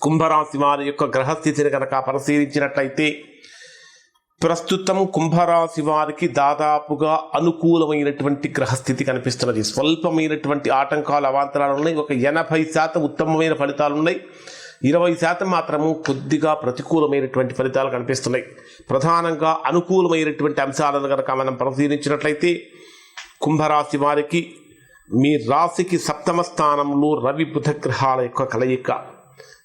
కుంభరాశి వారి యొక్క గ్రహస్థితిని కనుక పరిశీలించినట్లయితే ప్రస్తుతం కుంభరాశి వారికి దాదాపుగా అనుకూలమైనటువంటి గ్రహస్థితి కనిపిస్తున్నది. స్వల్పమైనటువంటి ఆటంకాలు అవాంతరాలు ఉన్నాయి. ఒక ఎనభై శాతం ఉత్తమమైన ఫలితాలు ఉన్నాయి. ఇరవై శాతం మాత్రము కొద్దిగా ప్రతికూలమైనటువంటి ఫలితాలు కనిపిస్తున్నాయి. ప్రధానంగా అనుకూలమైనటువంటి అంశాలను కనుక మనం పరిశీలించినట్లయితే కుంభరాశి వారికి మీ రాశికి సప్తమ స్థానంలో రవి బుధ గ్రహాల యొక్క కలయిక.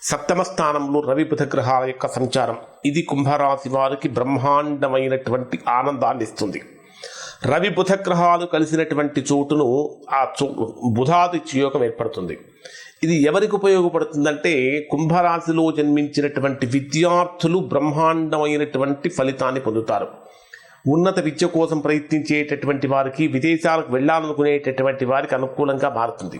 సప్తమ స్థానంలో రవి బుధ గ్రహాల యొక్క సంచారం. ఇది కుంభరాశి వారికి బ్రహ్మాండమైనటువంటి ఆనందాన్ని ఇస్తుంది రవి బుధ గ్రహాలు కలిసినటువంటి చోటును ఆ చో బుధాది యోగం ఏర్పడుతుంది. ఇది ఎవరికి ఉపయోగపడుతుందంటే కుంభరాశిలో జన్మించినటువంటి విద్యార్థులు బ్రహ్మాండమైనటువంటి ఫలితాన్ని పొందుతారు. ఉన్నత విద్య కోసం ప్రయత్నించేటటువంటి వారికి విదేశాలకు వెళ్ళాలనుకునేటటువంటి వారికి అనుకూలంగా మారుతుంది.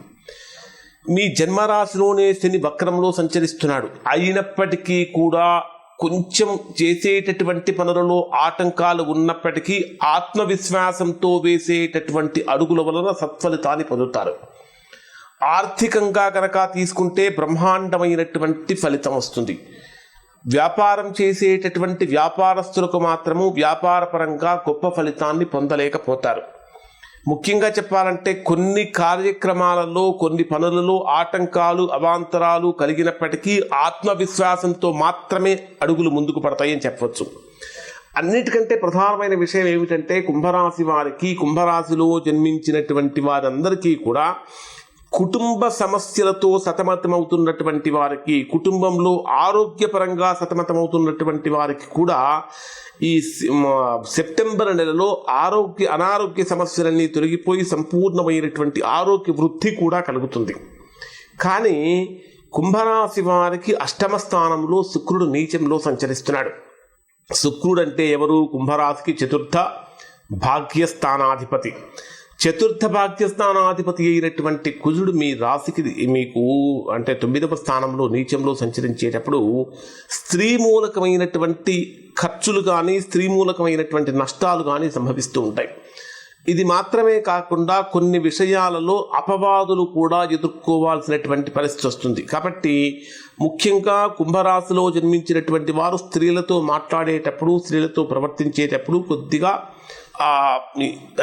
మీ జన్మరాశిలోనే శని వక్రంలో సంచరిస్తున్నాడు. అయినప్పటికీ కూడా కొంచెం చేసేటటువంటి పనులలో ఆటంకాలు ఉన్నప్పటికీ ఆత్మవిశ్వాసంతో వేసేటటువంటి అడుగుల వలన సత్ఫలితాన్ని పొందుతారు. ఆర్థికంగా కనుక తీసుకుంటే బ్రహ్మాండమైనటువంటి ఫలితం వస్తుంది. వ్యాపారం చేసేటటువంటి వ్యాపారస్తులకు మాత్రము వ్యాపారపరంగా గొప్ప ఫలితాన్ని పొందలేకపోతారు. ముఖ్యంగా చెప్పాలంటే కొన్ని కార్యక్రమాలలో కొన్ని పనులలో ఆటంకాలు అవాంతరాలు కలిగినప్పటికీ ఆత్మవిశ్వాసంతో మాత్రమే అడుగులు ముందుకు పడతాయని చెప్పవచ్చు అన్నిటికంటే ప్రధానమైన విషయం ఏమిటంటే కుంభరాశి వారికి కుంభరాశిలో జన్మించినటువంటి వారందరికీ కూడా కుటుంబ సమస్యలతో సతమతమవుతున్నటువంటి వారికి కుటుంబంలో ఆరోగ్యపరంగా సతమతమవుతున్నటువంటి వారికి కూడా ఈ సెప్టెంబర్ నెలలో ఆరోగ్య అనారోగ్య సమస్యలన్నీ తొలగిపోయి సంపూర్ణమైనటువంటి ఆరోగ్య వృద్ధి కూడా కలుగుతుంది. కానీ కుంభరాశి వారికి అష్టమ స్థానంలో శుక్రుడు నీచంలో సంచరిస్తున్నాడు. శుక్రుడు అంటే ఎవరు? కుంభరాశికి చతుర్థ భాగ్యస్థానాధిపతి. చతుర్థ భాగ్యస్థానాధిపతి అయినటువంటి కుజుడు మీ రాశికి మీకు అంటే తొమ్మిదవ స్థానంలో నీచంలో సంచరించేటప్పుడు స్త్రీ మూలకమైనటువంటి ఖర్చులు కానీ స్త్రీ మూలకమైనటువంటి నష్టాలు కానీ సంభవిస్తూ ఉంటాయి. ఇది మాత్రమే కాకుండా కొన్ని విషయాలలో అపవాదులు కూడా ఎదుర్కోవాల్సినటువంటి పరిస్థితి వస్తుంది. కాబట్టి ముఖ్యంగా కుంభరాశిలో జన్మించినటువంటి వారు స్త్రీలతో మాట్లాడేటప్పుడు స్త్రీలతో ప్రవర్తించేటప్పుడు కొద్దిగా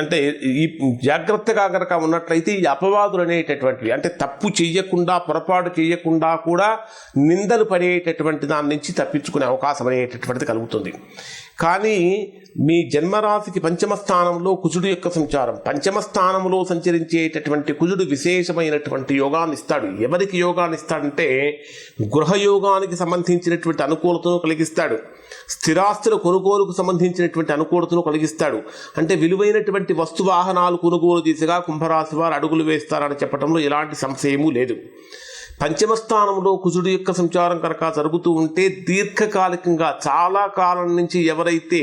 అంటే ఈ జాగ్రత్తగా కనుక ఉన్నట్లయితే ఈ అపవాదులు అనేటటువంటివి అంటే తప్పు చేయకుండా పొరపాటు చేయకుండా కూడా నిందలు పడేటటువంటి దాని నుంచి తప్పించుకునే అవకాశం అనేటటువంటిది కలుగుతుంది. కానీ మీ జన్మరాశికి పంచమ స్థానంలో కుజుడు యొక్క సంచారం పంచమ స్థానంలో సంచరించేటటువంటి కుజుడు విశేషమైనటువంటి యోగాన్ని ఇస్తాడు. ఎవరికి యోగాన్ని ఇస్తాడంటే గృహయోగానికి సంబంధించినటువంటి అనుకూలతను కలిగిస్తాడు. స్థిరాస్తుల కొనుగోలుకు సంబంధించినటువంటి అనుకూలతను కలిగిస్తాడు. అంటే విలువైనటువంటి వస్తు వాహనాలు కొనుగోలు దిశగా కుంభరాశి వారు అడుగులు వేస్తారని చెప్పడంలో ఎలాంటి సంశయము లేదు. పంచమ స్థానంలో కుజుడు యొక్క సంచారం కనుక జరుగుతూ ఉంటే దీర్ఘకాలికంగా చాలా కాలం నుంచి ఎవరైతే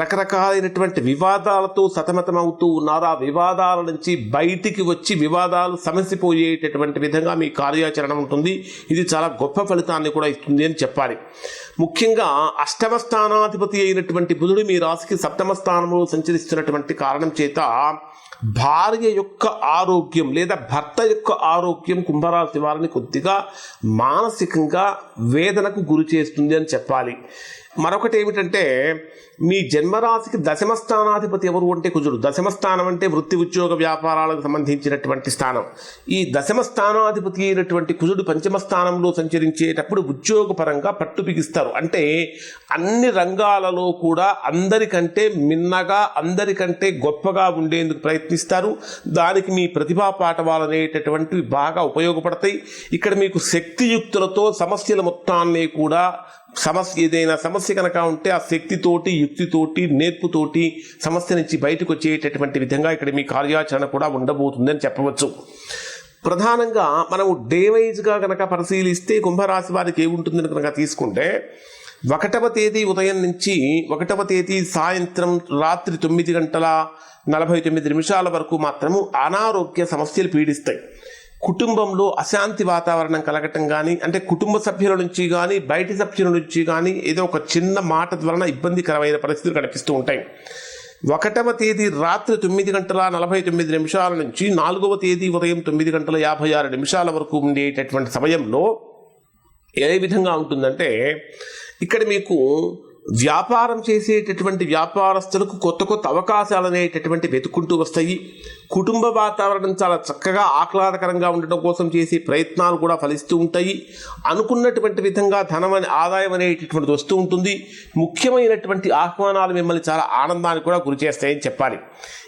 రకరకాలైనటువంటి వివాదాలతో సతమతమవుతూ ఉన్నారో ఆ వివాదాల నుంచి బయటికి వచ్చి వివాదాలు సమసిపోయేటటువంటి విధంగా మీ కార్యాచరణ ఉంటుంది. ఇది చాలా గొప్ప ఫలితాన్ని కూడా ఇస్తుంది అని చెప్పాలి. ముఖ్యంగా అష్టమ స్థానాధిపతి అయినటువంటి బుధుడు మీ రాశికి సప్తమ స్థానంలో సంచరిస్తున్నటువంటి కారణం చేత భార్య యొక్క ఆరోగ్యం లేదా భర్త యొక్క ఆరోగ్యం కుంభరాశి వారిని కొద్దిగా మానసికంగా వేదనకు గురి చేస్తుంది అని చెప్పాలి. మరొకటి ఏమిటంటే మీ జన్మరాశికి దశమ స్థానాధిపతి ఎవరు అంటే కుజుడు. దశమ స్థానం అంటే వృత్తి ఉద్యోగ వ్యాపారాలకు సంబంధించినటువంటి స్థానం. ఈ దశమ స్థానాధిపతి అయినటువంటి కుజుడు పంచమ స్థానంలో సంచరించేటప్పుడు ఉద్యోగపరంగా పట్టు బిగిస్తారు. అంటే అన్ని రంగాలలో కూడా అందరికంటే మిన్నగా అందరికంటే గొప్పగా ఉండేందుకు ప్రయత్నిస్తారు. దానికి మీ ప్రతిభా పాఠవాలు అనేటటువంటివి బాగా ఉపయోగపడతాయి. ఇక్కడ మీకు శక్తియుక్తులతో సమస్యల మొత్తాన్ని కూడా సమస్య ఏదైనా సమస్య కనుక ఉంటే ఆ శక్తితోటి యుక్తితోటి నేర్పుతోటి సమస్య నుంచి బయటకు వచ్చేటటువంటి విధంగా ఇక్కడ మీ కార్యాచరణ కూడా ఉండబోతుందని చెప్పవచ్చు. ప్రధానంగా మనము డేవైజ్గా కనుక పరిశీలిస్తే కుంభరాశి వారికి ఏముంటుందని కనుక తీసుకుంటే ఒకటవ తేదీ ఉదయం నుంచి ఒకటవ తేదీ సాయంత్రం రాత్రి తొమ్మిది గంటల నలభై తొమ్మిది నిమిషాల వరకు మాత్రము అనారోగ్య సమస్యలు పీడిస్తాయి. కుటుంబంలో అశాంతి వాతావరణం కలగటం కానీ అంటే కుటుంబ సభ్యుల నుంచి కానీ బయటి సభ్యుల నుంచి కానీ ఏదో ఒక చిన్న మాట ద్వారా ఇబ్బందికరమైన పరిస్థితులు కనిపిస్తూ ఉంటాయి. ఒకటవ తేదీ రాత్రి తొమ్మిది గంటల నలభై తొమ్మిది నిమిషాల నుంచి నాలుగవ తేదీ ఉదయం తొమ్మిది గంటల యాభై ఆరు నిమిషాల వరకు ఉండేటటువంటి సమయంలో ఏ విధంగా ఉంటుందంటే ఇక్కడ మీకు వ్యాపారం చేసేటటువంటి వ్యాపారస్తులకు కొత్త కొత్త అవకాశాలు అనేటటువంటి వెతుక్కుంటూ వస్తాయి. కుటుంబ వాతావరణం చాలా చక్కగా ఆహ్లాదకరంగా ఉండటం కోసం చేసే ప్రయత్నాలు కూడా ఫలిస్తూ ఉంటాయి. అనుకున్నటువంటి విధంగా ధనం అనే ఆదాయం అనేటటువంటిది వస్తూ ఉంటుంది. ముఖ్యమైనటువంటి ఆహ్వానాలు మిమ్మల్ని చాలా ఆనందానికి కూడా గురి చేస్తాయని చెప్పాలి.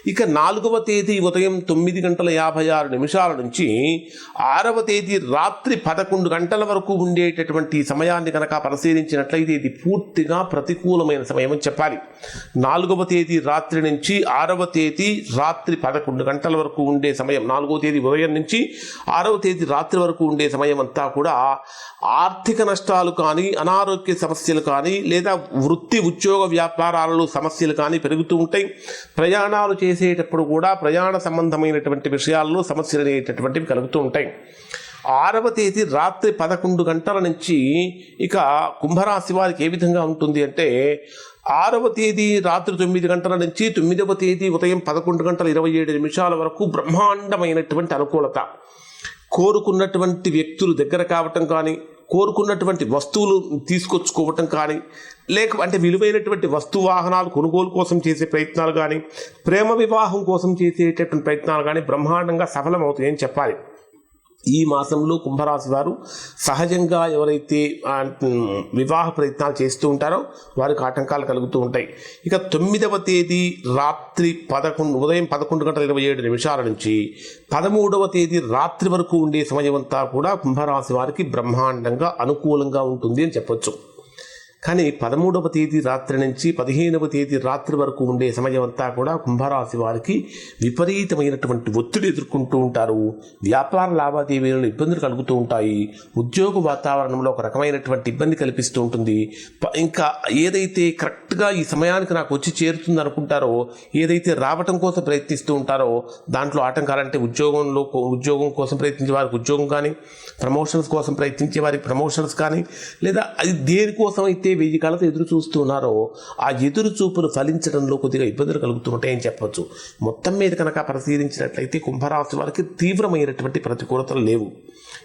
ఇక నాలుగవ తేదీ ఉదయం తొమ్మిది గంటల యాభై ఆరు నిమిషాల నుంచి ఆరవ తేదీ రాత్రి పదకొండు గంటల వరకు ఉండేటటువంటి సమయాన్ని కనుక పరిశీలించినట్లయితే ఇది పూర్తిగా ప్రతికూలమైన సమయం అని చెప్పాలి. నాలుగవ తేదీ రాత్రి నుంచి ఆరవ తేదీ రాత్రి పదకొండు గంటల గంటల వరకు ఉండే సమయం నాలుగో తేదీ ఉదయం నుంచి ఆరవ తేదీ రాత్రి వరకు ఉండే సమయం అంతా కూడా ఆర్థిక నష్టాలు కానీ అనారోగ్య సమస్యలు కానీ లేదా వృత్తి ఉద్యోగ వ్యాపారాలలో సమస్యలు కానీ పెరుగుతూ ఉంటాయి. ప్రయాణాలు చేసేటప్పుడు కూడా ప్రయాణ సంబంధమైనటువంటి విషయాల్లో సమస్యలు అనేటటువంటివి కలుగుతూ ఉంటాయి. ఆరవ తేదీ రాత్రి పదకొండు గంటల నుంచి ఇక కుంభరాశి వారికి ఏ విధంగా ఉంటుంది అంటే ఆరవ తేదీ రాత్రి తొమ్మిది గంటల నుంచి తొమ్మిదవ తేదీ ఉదయం పదకొండు గంటల ఇరవై ఏడు నిమిషాల వరకు బ్రహ్మాండమైనటువంటి అనుకూలత. కోరుకున్నటువంటి వ్యక్తులు దగ్గర కావటం కానీ కోరుకున్నటువంటి వస్తువులు తీసుకొచ్చుకోవటం కానీ లేక అంటే విలువైనటువంటి వస్తు వాహనాలు కొనుగోలు కోసం చేసే ప్రయత్నాలు కానీ ప్రేమ వివాహం కోసం చేసేటటువంటి ప్రయత్నాలు కానీ బ్రహ్మాండంగా సఫలమవుతాయని చెప్పాలి. ఈ మాసంలో కుంభరాశి వారు సహజంగా ఎవరైతే వివాహ ప్రయత్నాలు చేస్తూ ఉంటారో వారికి ఆటంకాలు కలుగుతూ ఉంటాయి. ఇక తొమ్మిదవ తేదీ రాత్రి పదకొండు ఉదయం పదకొండు గంటల ఇరవై ఏడు నిమిషాల నుంచి పదమూడవ తేదీ రాత్రి వరకు ఉండే సమయం అంతా కూడా కుంభరాశి వారికి బ్రహ్మాండంగా అనుకూలంగా ఉంటుంది అని చెప్పొచ్చు. కానీ పదమూడవ తేదీ రాత్రి నుంచి పదిహేనవ తేదీ రాత్రి వరకు ఉండే సమయం అంతా కూడా కుంభరాశి వారికి విపరీతమైనటువంటి ఒత్తిడి ఎదుర్కొంటూ ఉంటారు. వ్యాపార లావాదేవీలను ఇబ్బందులు కలుగుతూ ఉంటాయి. ఉద్యోగ వాతావరణంలో ఒక రకమైనటువంటి ఇబ్బంది కల్పిస్తూ ఉంటుంది. ప- ఇంకా ఏదైతే కరెక్ట్గా ఈ సమయానికి నాకు వచ్చి చేరుతుంది అనుకుంటారో ఏదైతే రావటం కోసం ప్రయత్నిస్తూ ఉంటారో దాంట్లో ఆటంకాలంటే ఉద్యోగంలో ఉద్యోగం కోసం ప్రయత్నించే వారికి ఉద్యోగం కానీ ప్రమోషన్స్ కోసం ప్రయత్నించే వారికి ప్రమోషన్స్ కానీ లేదా అది దేనికోసం అయితే వెయ్యి కళతో ఎదురు చూస్తున్నారో ఆ ఎదురు చూపును ఫలించడంలో కొద్దిగా ఇబ్బందులు కలుగుతుంటాయని చెప్పొచ్చు. మొత్తం మీద కనుక పరిశీలించినట్లయితే కుంభరాశి వారికి తీవ్రమైనటువంటి ప్రతికూలతలు లేవు.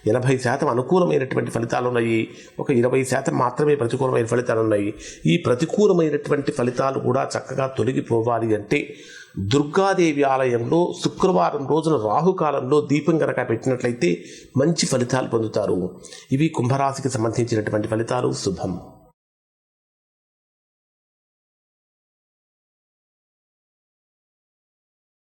ఎనభై శాతం అనుకూలమైనటువంటి ఫలితాలు ఉన్నాయి. ఒక ఇరవై శాతం మాత్రమే ప్రతికూలమైన ఫలితాలు ఉన్నాయి. ఈ ప్రతికూలమైనటువంటి ఫలితాలు కూడా చక్కగా తొలగిపోవాలి అంటే దుర్గాదేవి ఆలయంలో శుక్రవారం రోజున రాహుకాలంలో దీపం కనుక పెట్టినట్లయితే మంచి ఫలితాలు పొందుతారు. ఇవి కుంభరాశికి సంబంధించినటువంటి ఫలితాలు. శుభం.